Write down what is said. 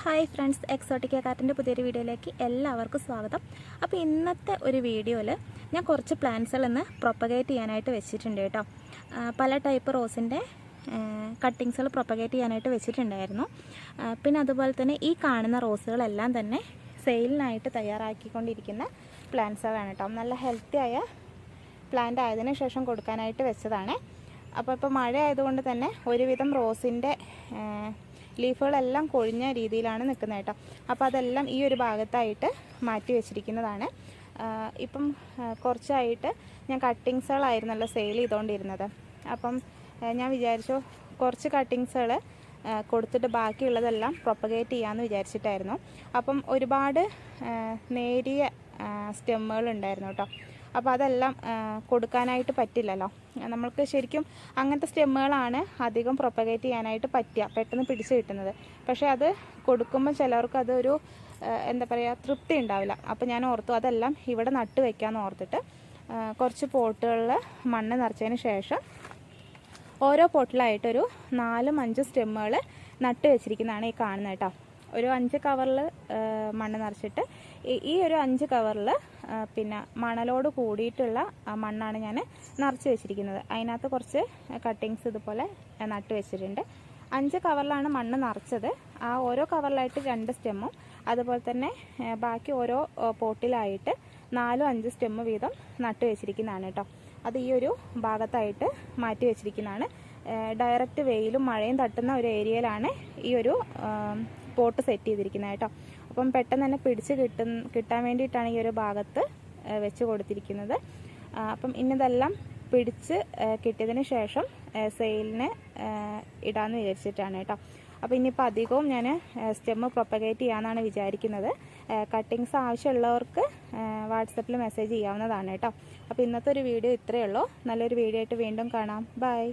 Hi friends exotic കാർട്ടിന്റെ പുതിയൊരു വീഡിയോയിലേക്ക് എല്ലാവർക്കും സ്വാഗതം. അപ്പോൾ ഇന്നത്തെ ഒരു വീഡിയോയിൽ ഞാൻ കുറച്ച് പ്ലാന്റ്സുകൾ ഇന്ന് പ്രൊപ്പഗേറ്റ് ചെയ്യാനായിട്ട് വെച്ചിട്ടുണ്ട് കേട്ടോ. പല ടൈപ്പ് റോസിന്റെ കട്ടിങ്സുകൾ പ്രൊപ്പഗേറ്റ് ചെയ്യാനായിട്ട് വെച്ചിട്ടുണ്ടായിരുന്നു. പിന്നെ അതുപോലെ തന്നെ ഈ കാണുന്ന റോസുകളെല്ലാം തന്നെ സെയിലിനായിട്ട് തയ്യാറാക്കിക്കൊണ്ടിരിക്കുന്ന പ്ലാന്റ്സുകളാണ് കേട്ടോ. നല്ല ഹെൽത്തി ആയ പ്ലാന്റ് ആയതിനു ശേഷം കൊടുക്കാനായിട്ട് വെച്ചതാണ്. അപ്പോൾ ഇപ്പോൾ മഴ ആയതുകൊണ്ട് തന്നെ ഒരുവിധം റോസിന്റെ ലീഫുകളെല്ലാം കൊഴിഞ്ഞ രീതിയിലാണ് നിൽക്കുന്നത് കേട്ടോ. അപ്പോൾ അതെല്ലാം ഈ ഒരു ഭാഗത്തായിട്ട് മാറ്റി വെച്ചിരിക്കുന്നതാണ്. ഇപ്പം കുറച്ചായിട്ട് ഞാൻ കട്ടിങ്സുകളായിരുന്നല്ലോ സെയിൽ ചെയ്തുകൊണ്ടിരുന്നത് അപ്പം ഞാൻ വിചാരിച്ചു കുറച്ച് കട്ടിങ്സുകൾ കൊടുത്തിട്ട് ബാക്കിയുള്ളതെല്ലാം പ്രൊപ്പഗേറ്റ് ചെയ്യാമെന്ന് വിചാരിച്ചിട്ടായിരുന്നു. അപ്പം ഒരുപാട് നേരിയ സ്റ്റെമ്മുകൾ ഉണ്ടായിരുന്നു കേട്ടോ. അപ്പോൾ അതെല്ലാം കൊടുക്കാനായിട്ട് പറ്റില്ലല്ലോ. നമ്മൾക്ക് ശരിക്കും അങ്ങനത്തെ സ്റ്റെമ്മുകളാണ് അധികം പ്രൊപ്പഗേറ്റ് ചെയ്യാനായിട്ട് പറ്റുക പെട്ടെന്ന് പിടിച്ച് കിട്ടുന്നത്. പക്ഷേ അത് കൊടുക്കുമ്പോൾ ചിലവർക്ക് അതൊരു എന്താ പറയുക തൃപ്തി ഉണ്ടാവില്ല. അപ്പോൾ ഞാൻ ഓർത്തു അതെല്ലാം ഇവിടെ നട്ട് വയ്ക്കാമെന്ന് ഓർത്തിട്ട് കുറച്ച് പോട്ടുകളിൽ മണ്ണ് നിറച്ചതിന് ശേഷം ഓരോ പോട്ടിലായിട്ടൊരു നാലും അഞ്ചും സ്റ്റെമ്മുകൾ നട്ട് വെച്ചിരിക്കുന്നതാണ് ഈ കാണുന്നത് കേട്ടോ. ഒരു അഞ്ച് കവറിൽ മണ്ണ് നിറച്ചിട്ട് ഈ- ഒരു അഞ്ച് കവറിൽ പിന്നെ മണലോട് കൂടിയിട്ടുള്ള മണ്ണാണ് ഞാൻ നിറച്ച് വെച്ചിരിക്കുന്നത്. അതിനകത്ത് കുറച്ച് കട്ടിങ്സ് ഇതുപോലെ നട്ട് വെച്ചിട്ടുണ്ട്. അഞ്ച് കവറിലാണ് മണ്ണ് നിറച്ചത്. ആ ഓരോ കവറിലായിട്ട് രണ്ട് സ്റ്റെമ്മും അതുപോലെ തന്നെ ബാക്കി ഓരോ പോട്ടിലായിട്ട് നാലും അഞ്ച് സ്റ്റെമ്മ് വീതം നട്ട് വെച്ചിരിക്കുന്നതാണ് കേട്ടോ അത് ഈ ഒരു ഭാഗത്തായിട്ട് മാറ്റി വെച്ചിരിക്കുന്നതാണ്. ഡയറക്റ്റ് വെയിലും മഴയും തട്ടുന്ന ഒരു ഏരിയയിലാണ് ഈ ഒരു പോട്ട് സെറ്റ് ചെയ്തിരിക്കുന്നത് കേട്ടോ. അപ്പം പെട്ടെന്ന് തന്നെ പിടിച്ച് കിട്ടുന്ന കിട്ടാൻ വേണ്ടിയിട്ടാണ് ഈ ഒരു ഭാഗത്ത് വെച്ച് കൊടുത്തിരിക്കുന്നത്. അപ്പം ഇന്നതെല്ലാം പിടിച്ച് കിട്ടിയതിന് ശേഷം സെയിലിന് ഇടാമെന്ന് വിചാരിച്ചിട്ടാണ് കേട്ടോ. അപ്പോൾ ഇനിയിപ്പോൾ അധികവും ഞാൻ സ്റ്റെമ്മ് പ്രൊപ്പഗേറ്റ് ചെയ്യാമെന്നാണ് വിചാരിക്കുന്നത്. കട്ടിങ്സ് ആവശ്യമുള്ളവർക്ക് വാട്സപ്പിൽ മെസ്സേജ് ചെയ്യാവുന്നതാണ് കേട്ടോ. അപ്പോൾ ഇന്നത്തെ ഒരു വീഡിയോ ഇത്രയേ ഉള്ളൂ. നല്ലൊരു വീഡിയോ ആയിട്ട് വീണ്ടും കാണാം. ബൈ.